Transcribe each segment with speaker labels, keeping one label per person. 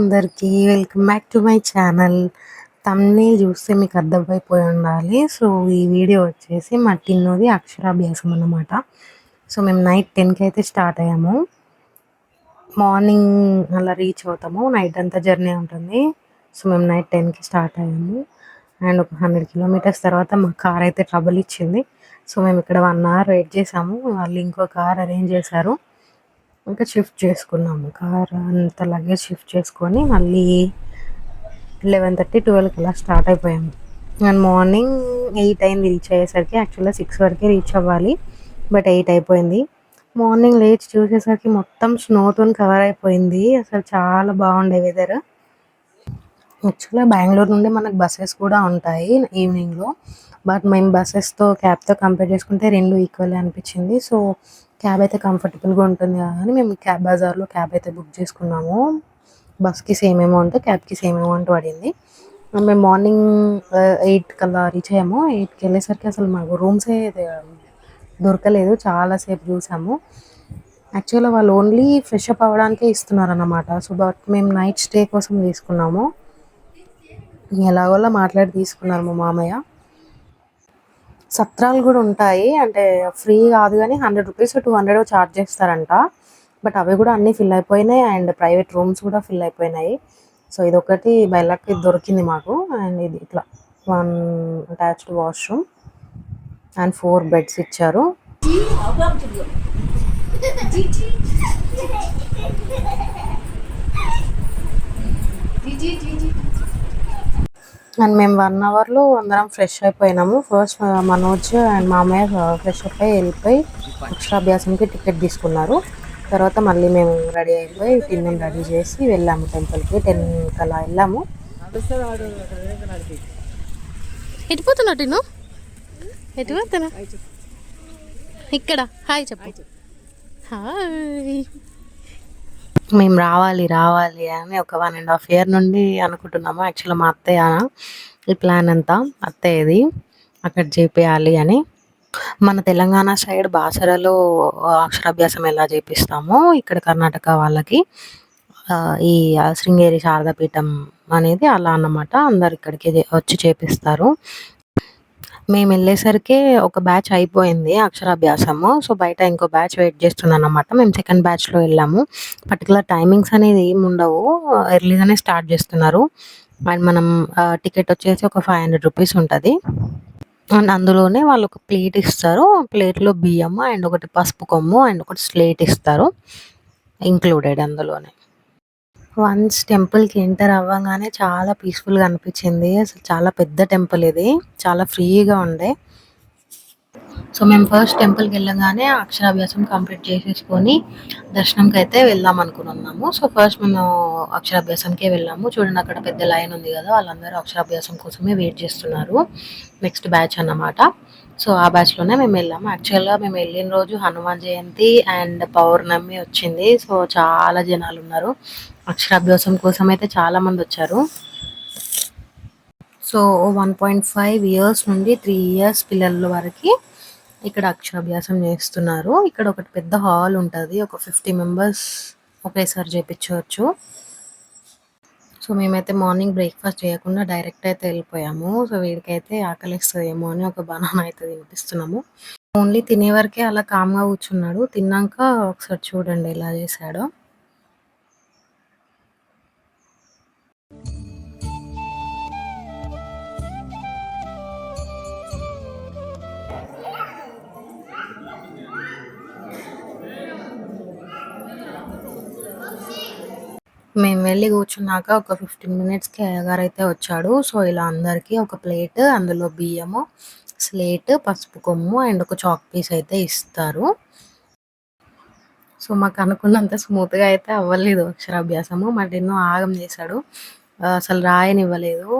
Speaker 1: అందరికీ welcome back to my channel. తమ్నే చూస్తే మీకు అర్థమైపోయి ఉండాలి. సో ఈ వీడియో వచ్చేసి మా టిన్నోది అక్షరాభ్యాసం అన్నమాట. సో మేము నైట్ టెన్కి అయితే స్టార్ట్ అయ్యాము. మార్నింగ్ అలా రీచ్ అవుతాము. నైట్ అంతా జర్నీ ఉంటుంది. సో మేము నైట్ టెన్కి స్టార్ట్ అయ్యాము. అండ్ ఒక హండ్రెడ్ కిలోమీటర్స్ తర్వాత మా కార్ అయితే ట్రబుల్ ఇచ్చింది. సో మేము ఇక్కడ వన్ అవర్ వెయిట్ చేసాము. వాళ్ళు ఇంకో కార్ అరేంజ్ చేశారు. ఇంకా షిఫ్ట్ చేసుకున్నాము. కార్ అంత లగేజ్ షిఫ్ట్ చేసుకొని మళ్ళీ లెవెన్ థర్టీ ట్వెల్వ్కి అలా స్టార్ట్ అయిపోయాము అండ్ మార్నింగ్ ఎయిట్ అయింది రీచ్ అయ్యేసరికి. యాక్చువల్గా సిక్స్ వరకే రీచ్ అవ్వాలి. బట్ ఎయిట్ అయిపోయింది. మార్నింగ్ లేచి చూసేసరికి మొత్తం స్నోతో కవర్ అయిపోయింది. అసలు చాలా బాగుండే వెదర్ యాక్చువల్గా బెంగళూరు నుండి మనకు బస్సెస్ కూడా ఉంటాయి ఈవినింగ్లో బట్ మేము బస్సెస్తో క్యాబ్తో కంపేర్ చేసుకుంటే రెండు ఈక్వల్ అనిపించింది. సో క్యాబ్ అయితే కంఫర్టబుల్గా ఉంటుంది అని మేము క్యాబ్ బజార్లో క్యాబ్ అయితే బుక్ చేసుకున్నాము. బస్కి సేమ్ అమౌంట్ క్యాబ్కి సేమ్ అమౌంట్ పడింది. మేము మార్నింగ్ ఎయిట్ కల్లా రీచ్ అయ్యాము. ఎయిట్కి వెళ్ళేసరికి అసలు మాకు రూమ్సే దొరకలేదు. చాలాసేపు చూసాము. యాక్చువల్గా వాళ్ళు ఓన్లీ ఫ్రెష్ అప్ అవ్వడానికే ఇస్తున్నారన్నమాట. సో బట్ మేము నైట్ స్టే కోసం తీసుకున్నాము. ఎలాగోలా మాట్లాడి తీసుకున్నారు మా మామయ్య. సత్రాలు కూడా ఉంటాయి. అంటే ఫ్రీ కాదు కానీ hundred rupees two hundred charge చేస్తారంట. బట్ అవి కూడా అన్నీ ఫిల్ అయిపోయినాయి అండ్ ప్రైవేట్ రూమ్స్ కూడా ఫిల్ అయిపోయినాయి. సో ఇది ఒకటి బయలకి దొరికింది మాకు. అండ్ ఇది ఇట్లా one attached washroom and four beds ఇచ్చారు. అండ్ మేము వన్ అవర్లో అందరం ఫ్రెష్ అయిపోయినాము. ఫస్ట్ మనోజ్ అండ్ మామయ్య ఫ్రెష్ అప్ అయి వెళ్ళిపోయి అక్షరాభ్యాసంకి టికెట్ తీసుకున్నారు. తర్వాత మళ్ళీ మేము రెడీ అయిపోయి టిన్నెం రెడీ చేసి వెళ్ళాము టెంపుల్కి టెన్ అలా వెళ్ళాము.
Speaker 2: ఎటు పోతున్నా టిను ఎటు పోతున్నా ఇక్కడ. హాయ్ చెప్పు. హాయ్
Speaker 1: మేము రావాలి రావాలి అని ఒక వన్ అండ్ హాఫ్ ఇయర్ నుండి అనుకుంటున్నాము. యాక్చువల్లీ మా అత్తయ్య ఈ ప్లాన్ అంతా అత్తయ్యది. అక్కడ చేపేయాలి అని. మన తెలంగాణ సైడ్ బాసరలో అక్షరాభ్యాసం ఎలా చేపిస్తామో ఇక్కడ కర్ణాటక వాళ్ళకి ఈ శృంగేరి శారదాపీఠం అనేది అలా అన్నమాట. అందరు ఇక్కడికి వచ్చి చేపిస్తారు. మేము వెళ్ళేసరికి ఒక బ్యాచ్ అయిపోయింది అక్షరాభ్యాసము. సో బయట ఇంకో బ్యాచ్ వెయిట్ చేస్తున్నాను అనమాట మేము సెకండ్ బ్యాచ్లో వెళ్ళాము. పర్టికులర్ టైమింగ్స్ అనేది ఏమి ఉండవు. ఎర్లీగానే స్టార్ట్ చేస్తున్నారు. అండ్ మనం టికెట్ వచ్చేసి ఒక ఫైవ్ హండ్రెడ్ రూపీస్ ఉంటుంది. అండ్ అందులోనే వాళ్ళు ఒక ప్లేట్ ఇస్తారు. ప్లేట్లో బియ్యం అండ్ ఒకటి పసుపు కొమ్ము అండ్ ఒకటి స్లేట్ ఇస్తారు. ఇంక్లూడెడ్ అందులోనే. వన్స్ టెంపుల్కి ఎంటర్ అవ్వగానే చాలా పీస్ఫుల్గా అనిపించింది. అసలు చాలా పెద్ద టెంపుల్ ఇది. చాలా ఫ్రీగా ఉండే సో మేము ఫస్ట్ టెంపుల్కి వెళ్ళగానే అక్షరాభ్యాసం కంప్లీట్ చేసేసుకొని దర్శనంకి అయితే వెళ్దాం అనుకున్నాము సో ఫస్ట్ మేము అక్షరాభ్యాసంకే వెళ్ళాము. చూడండి అక్కడ పెద్ద లైన్ ఉంది కదా వాళ్ళందరూ అక్షరాభ్యాసం కోసమే వెయిట్ చేస్తున్నారు. నెక్స్ట్ బ్యాచ్ అన్నమాట. సో ఆ బ్యాచ్లోనే మేము వెళ్ళాము. యాక్చువల్గా మేము వెళ్ళిన రోజు హనుమాన్ జయంతి అండ్ పౌర్ణమి వచ్చింది. సో చాలా జనాలు ఉన్నారు. అక్షరాభ్యాసం కోసం అయితే చాలా మంది వచ్చారు. So one point five years నుండి త్రీ ఇయర్స్ పిల్లల వరకు ఇక్కడ అక్షరాభ్యాసం చేస్తున్నారు. ఇక్కడ ఒకటి పెద్ద హాల్ ఉంటుంది. ఒక ఫిఫ్టీ మెంబర్స్ ఒకేసారి చేపించవచ్చు. సో మేమైతే మార్నింగ్ బ్రేక్ఫాస్ట్ చేయకుండా డైరెక్ట్ అయితే వెళ్ళిపోయాము. సో వీడికైతే ఆకలిస్తుందేమో అని ఒక బనానా అయితే తినిపిస్తున్నాము. ఓన్లీ తినే వరకే అలా కామ్గా కూర్చున్నాడు. తిన్నాక ఒకసారి చూడండి ఎలా చేశాడో. మేము వెళ్ళి కూర్చున్నాక ఒక ఫిఫ్టీన్ మినిట్స్కి అయ్యగారు అయితే వచ్చాడు. సో ఇలా అందరికీ ఒక ప్లేట్ అందులో బియ్యము స్లేట్ పసుపు కొమ్ము అండ్ ఒక చాక్ పీస్ అయితే ఇస్తారు. సో మాకు అనుకున్నంత స్మూత్గా అయితే అవ్వలేదు అక్షరాభ్యాసము. మరి ఎన్నో ఆగం చేశాడు. అసలు రాయనివ్వలేదు.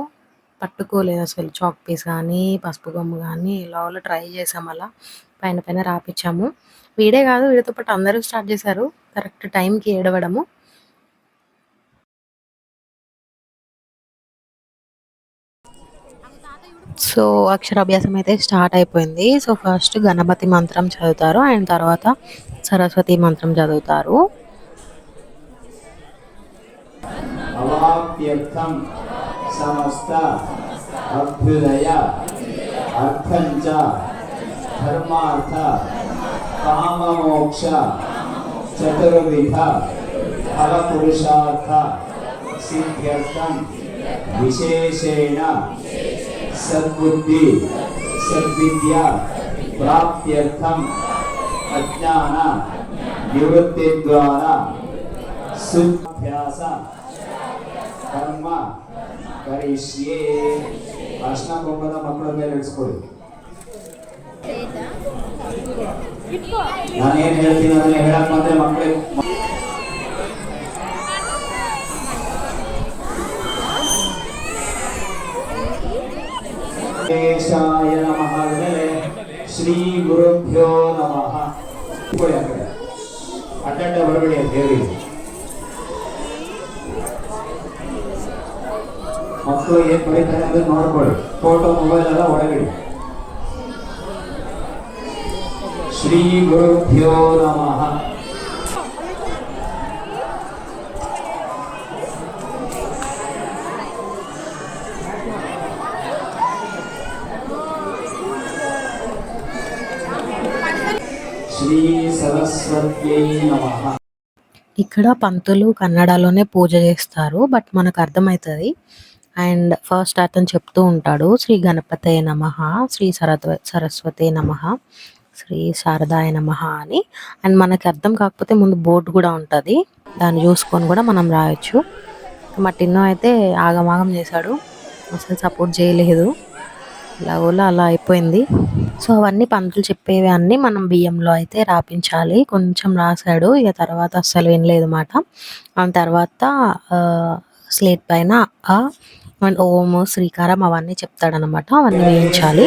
Speaker 1: పట్టుకోలేదు అసలు చాక్ పీస్ కానీ పసుపు కొమ్ము కానీ. ఇలా ట్రై చేసాం అలా. పైన పైన రాపించాము వీడే కాదు వీడితో పాటు అందరూ స్టార్ట్ చేశారు. కరెక్ట్ టైంకి ఏడవడము. సో అక్షరాభ్యాసం అయితే స్టార్ట్ అయిపోయింది. సో ఫస్ట్ గణపతి మంత్రం చదువుతారు. అండ్ తర్వాత సరస్వతి మంత్రం చదువుతారు.
Speaker 3: అవాప్యర్థం సమస్త అభ్యుదయ ధర్మార్థ కామమోక్ష చతుర్విధ ఫలపురుషార్థ సిద్ధ్యర్థం విశేషేణ సద్బుద్ధి సద్విద్య ప్రాప్త్యర్థం అజ్ఞాన నివృత్తి ద్వారా సుభ్యాస ಕರ್ಮ ಕರಿಷ್ಯೇ ಅರ್ಶನ ಕುಂಕುಮದ ಮಕ್ಕಳ ಮೇಲೆ ಇಡಿಸ್ಕೊಳ್ಳಿ ನಾನೇನ್ ಹೇಳ್ತೀನಿ ಅದನ್ನ ಹೇಳಕ್ ಬಂದ್ರೆ ಮಕ್ಕಳಿಗೆ ಅಡ್ಡಡ್ಡ ಹೊರಗಡೆ ಅಂತ ಹೇಳಿ ಮಕ್ಕಳು ಏನ್ ಬರೀತಾರೆ ಅಂತ ನೋಡ್ಕೊಳ್ಳಿ ಫೋಟೋ ಮೊಬೈಲ್ ಎಲ್ಲ ಒಳಗಿಡಿ ಶ್ರೀ ಗುರುಭ್ಯೋ ನಮಃ ಶ್ರೀ ಸರಸ್ವತ್ಯೈ ನಮಃ
Speaker 1: ఇక్కడ పంతులు కన్నడలోనే పూజ చేస్తారు బట్ మనకు అర్థమవుతుంది అండ్ ఫస్ట్ అతను చెప్తూ ఉంటాడు శ్రీ గణపతే నమ శ్రీ సరత్వ సరస్వతే నమ శ్రీ శారదాయ నమ అని. అండ్ మనకి అర్థం కాకపోతే ముందు బోర్డు కూడా ఉంటుంది. దాన్ని చూసుకొని కూడా మనం రాయొచ్చు. మా టిన్నో అయితే ఆగమాగం చేశాడు. అసలు సపోర్ట్ చేయలేదు. ఇలాగోలా అలా అయిపోయింది. సో అవన్నీ పంతులు చెప్పేవి అన్నీ మనం బియ్యంలో అయితే రాపించాలి. కొంచెం రాశాడు. ఇక తర్వాత అస్సలు వినలేదు మాట. ఆ తర్వాత స్లేట్ పైన ఆ ఓం శ్రీకారం అవన్నీ చెప్తాడనమాట అవన్నీ వేయించాలి.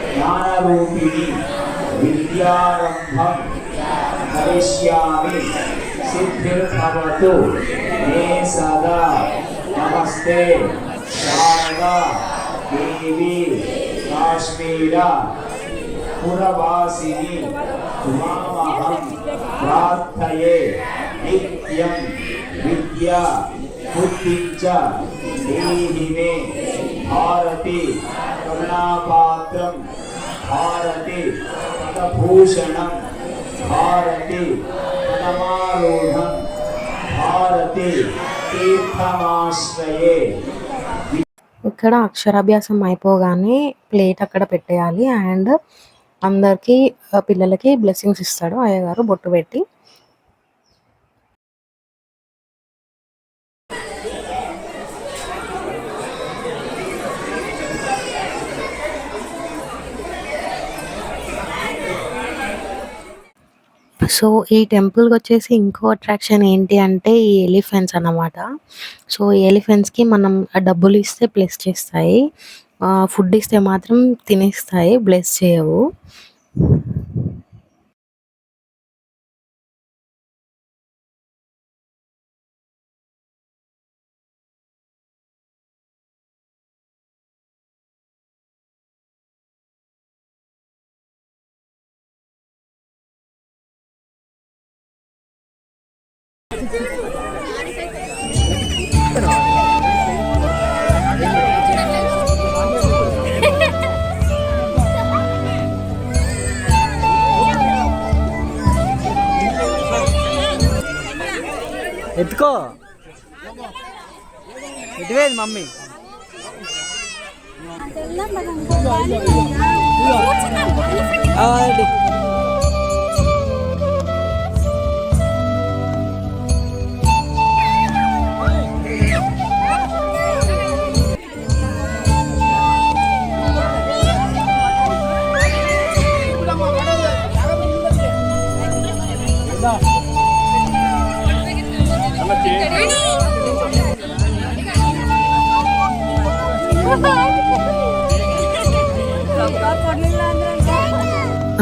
Speaker 3: ज्ञानरूपिणि, विद्यारम्भं करिष्यामि। सिद्धिर्भवतु मे सदा। नमस्ते, शारदा, देवी, काश्मीरा, पुरवासिनी, त्वामहं प्रार्थये। नित्यं विद्या, बुद्धिं च देहि मे। भारति करुणापात्रं భారతి భూషణం భారతి భారతి తీర్థమాశ్రయే.
Speaker 1: ఇక్కడ అక్షరాభ్యాసం అయిపోగానే ప్లేట్ అక్కడ పెట్టేయాలి. అండ్ అందరికీ పిల్లలకి బ్లెస్సింగ్స్ ఇస్తాడు అయ్యగారు బొట్టు పెట్టి. సో ఈ టెంపుల్కి వచ్చేసి ఇంకో అట్రాక్షన్ ఏంటి అంటే ఈ ఎలిఫెంట్స్ అన్నమాట. సో ఈ ఎలిఫెంట్స్కి మనం డబ్బులు ఇస్తే ప్లస్ చేస్తాయి. ఫుడ్ ఇస్తే మాత్రం తినేస్తాయి బ్లెస్ చేయవు.
Speaker 4: Itko. Itwin mami. Ah,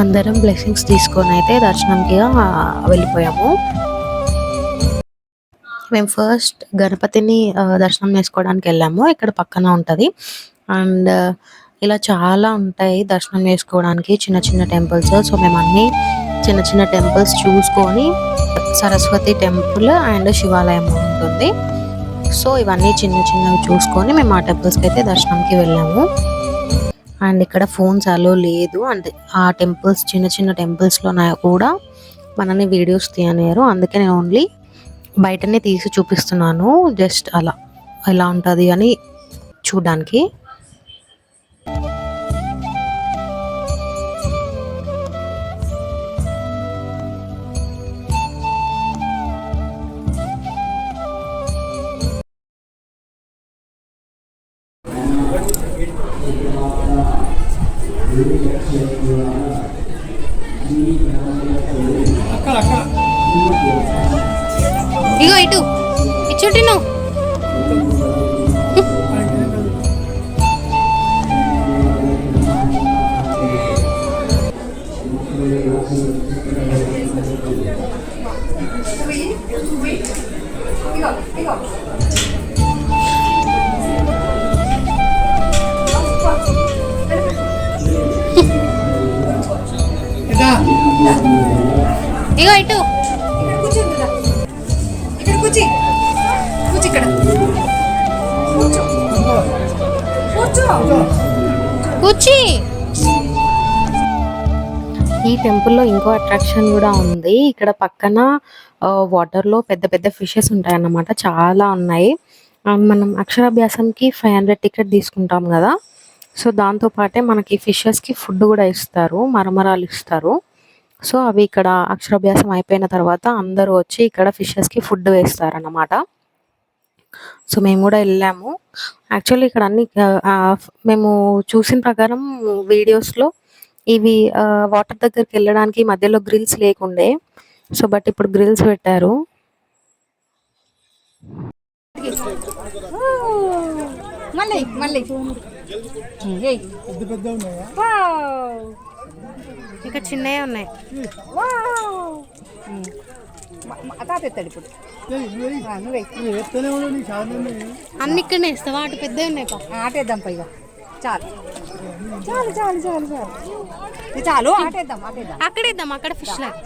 Speaker 1: అందరం బ్లెస్సింగ్స్ తీసుకొని అయితే దర్శనంకి వెళ్ళిపోయాము. మేము ఫస్ట్ గణపతిని దర్శనం చేసుకోవడానికి వెళ్ళాము. ఇక్కడ పక్కన ఉంటుంది. అండ్ ఇలా చాలా ఉంటాయి దర్శనం చేసుకోవడానికి చిన్న చిన్న టెంపుల్స్ సో మేము అన్ని చిన్న చిన్న టెంపుల్స్ చూసుకొని సరస్వతి టెంపుల్ అండ్ శివాలయం ఉంటుంది. సో ఇవన్నీ చిన్న చిన్నవి చూసుకొని మేము ఆ టెంపుల్స్కి అయితే దర్శనంకి వెళ్ళాము. అండ్ ఇక్కడ ఫోన్స్ అలో లేదు. అంటే ఆ టెంపుల్స్ చిన్న చిన్న టెంపుల్స్లో కూడా మనని వీడియోస్ తీయనియరు అందుకే నేను ఓన్లీ బయటనే తీసి చూపిస్తున్నాను. జస్ట్ అలా. ఎలా ఉంటుంది అని చూడడానికి. ఈ టెంపుల్లో ఇంకో అట్రాక్షన్ కూడా ఉంది. ఇక్కడ పక్కన వాటర్లో పెద్ద పెద్ద ఫిషెస్ ఉంటాయన్నమాట. చాలా ఉన్నాయి. మనం అక్షరాభ్యాసంకి ఫైవ్ హండ్రెడ్ టికెట్ తీసుకుంటాం కదా. సో దాంతో పాటే మనకి ఫిషెస్కి ఫుడ్ కూడా ఇస్తారు మరమరాలు ఇస్తారు. సో అవి ఇక్కడ అక్షరాభ్యాసం అయిపోయిన తర్వాత అందరూ వచ్చి ఇక్కడ ఫిషెస్కి ఫుడ్ వేస్తారన్నమాట. సో మేము కూడా వెళ్ళాము. యాక్చువల్లీ ఇక్కడ అన్ని మేము చూసిన ప్రకారం వీడియోస్లో ఇవి వాటర్ దగ్గరికి వెళ్ళడానికి మధ్యలో గ్రిల్స్ లేకుండే. సో బట్ ఇప్పుడు గ్రిల్స్ పెట్టారు.
Speaker 5: మళ్ళీ మళ్ళీ.
Speaker 2: ఇంకా చిన్నవి ఉన్నాయి. అన్ని ఇక్కడనే ఇస్తావా అటు పెద్దవి ఉన్నాయి
Speaker 5: ఆటేద్దాం పైగా చాలు. చాలు చాలు చాలు చాలు. చాలు ఆటేద్దాం ఆటేద్దాం.
Speaker 2: అక్కడ ఇద్దాం అక్కడ ఫిష్ లాగా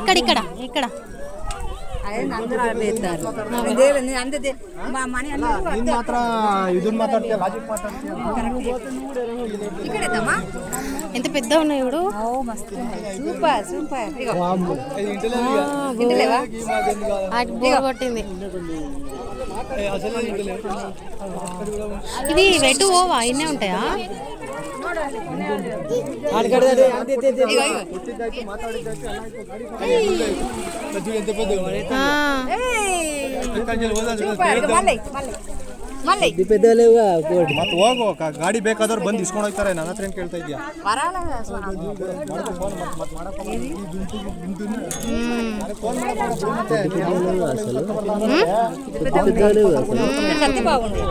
Speaker 2: ఇక్కడ ఇక్కడ ఇక్కడ. ఎంత పెద్ద ఉన్నాయి ఇప్పుడు?
Speaker 5: ఓ మస్తు సూపర్ సూపర్.
Speaker 2: వాటి బోర్ కొట్టింది. ఇది రెడ్ ఓవా ఇన్నే ఉంటాయా
Speaker 4: ఎంత లేవుగా కోటి
Speaker 6: ಮತ್ತೆ ಹೋಗು ಕ- ಗಾಡಿ ಬೇಕಾದವ್ರು ಬಂದು ಇಸ್ಕೊಂಡು ಹೋಗ್ತಾರೆ ನನ್ನ ಹತ್ರ ಏನ್ ಕೇಳ್ತಾ ಇದೀಯಾ
Speaker 5: ಬರಲ್ಲ
Speaker 4: పెద్ద పెద్ద లేవుగా అసలు
Speaker 5: కత్తి బాగుంది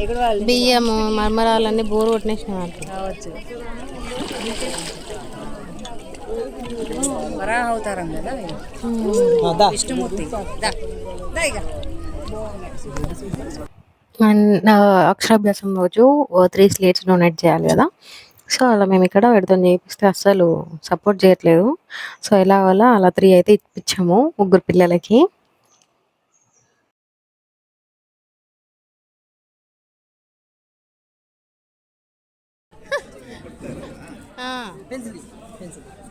Speaker 5: ఎగుడు వాళ్ళు
Speaker 2: బియ్యము మర్మరాలన్నీ బోర్ కొట్టినేసిన వాటికి
Speaker 5: కావచ్చు వరాహ అవతారం కదా మీరు.
Speaker 4: ఆ, దా.
Speaker 5: విష్ణుమూర్తి దా దా ఇక
Speaker 1: అండ్ అక్షరాభ్యాసం రోజు త్రీ స్లేట్స్ డొనేట్ చేయాలి కదా. సో అలా మేము ఇక్కడ పెడతాం చేపిస్తే అస్సలు సపోర్ట్ చేయట్లేదు. సో ఎలా వల్ల అలా త్రీ అయితే ఇప్పించాము ముగ్గురు పిల్లలకి.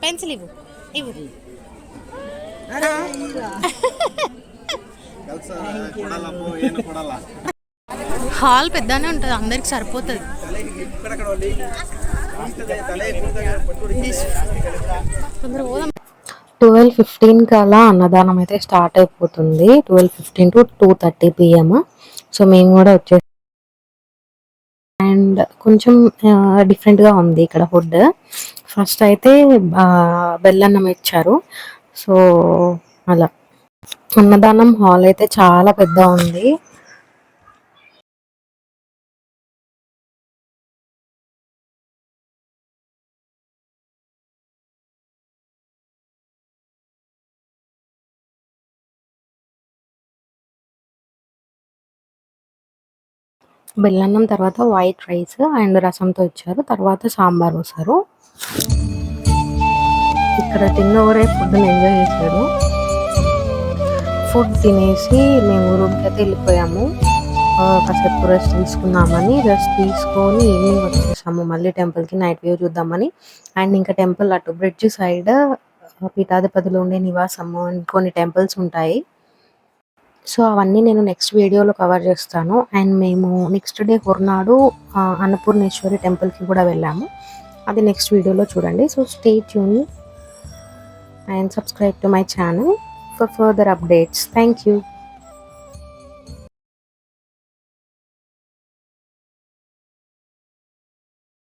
Speaker 2: పెన్సిల్ ఇవ్వు. ఇవ్వు. హాల్ పెద్దనే ఉంటుంది అందరికి సరిపోతుంది.
Speaker 1: ట్వెల్వ్ ఫిఫ్టీన్కి అలా అన్నదానం అయితే స్టార్ట్ అయిపోతుంది. Twelve fifteen to two thirty PM so మేము కూడా వచ్చే అండ్ కొంచెం డిఫరెంట్గా ఉంది ఇక్కడ ఫుడ్ ఫస్ట్ అయితే బెల్లన్నం ఇచ్చారు. సో అలా. అన్నదానం హాల్ అయితే చాలా పెద్ద ఉంది. బెల్లన్నం తర్వాత వైట్ రైస్ అండ్ రసంతో ఇచ్చారు. తర్వాత సాంబార్ వస్తారు ఇక్కడ తిన్నవరే ఫుడ్ని ఎంజాయ్ చేశారు. ఫుడ్ తినేసి మేము రూమ్కి అయితే వెళ్ళిపోయాము. కాసేపు రెస్ట్ తీసుకుందామని రెస్ట్ తీసుకొని ఈవినింగ్ వచ్చేసాము. మళ్ళీ టెంపుల్కి నైట్ వ్యూ చూద్దామని. అండ్ ఇంకా టెంపుల్ అటు బ్రిడ్జ్ సైడ్ పీఠాధిపతులు ఉండే నివాసము కొన్ని టెంపుల్స్ ఉంటాయి. సో అవన్నీ నేను నెక్స్ట్ వీడియోలో కవర్ చేస్తాను. అండ్ మేము నెక్స్ట్ డే హొర్నాడు అన్నపూర్ణేశ్వరి టెంపుల్కి కూడా వెళ్ళాము. అది నెక్స్ట్ వీడియోలో చూడండి. So stay tune and subscribe to my channel. for further updates. Thank you.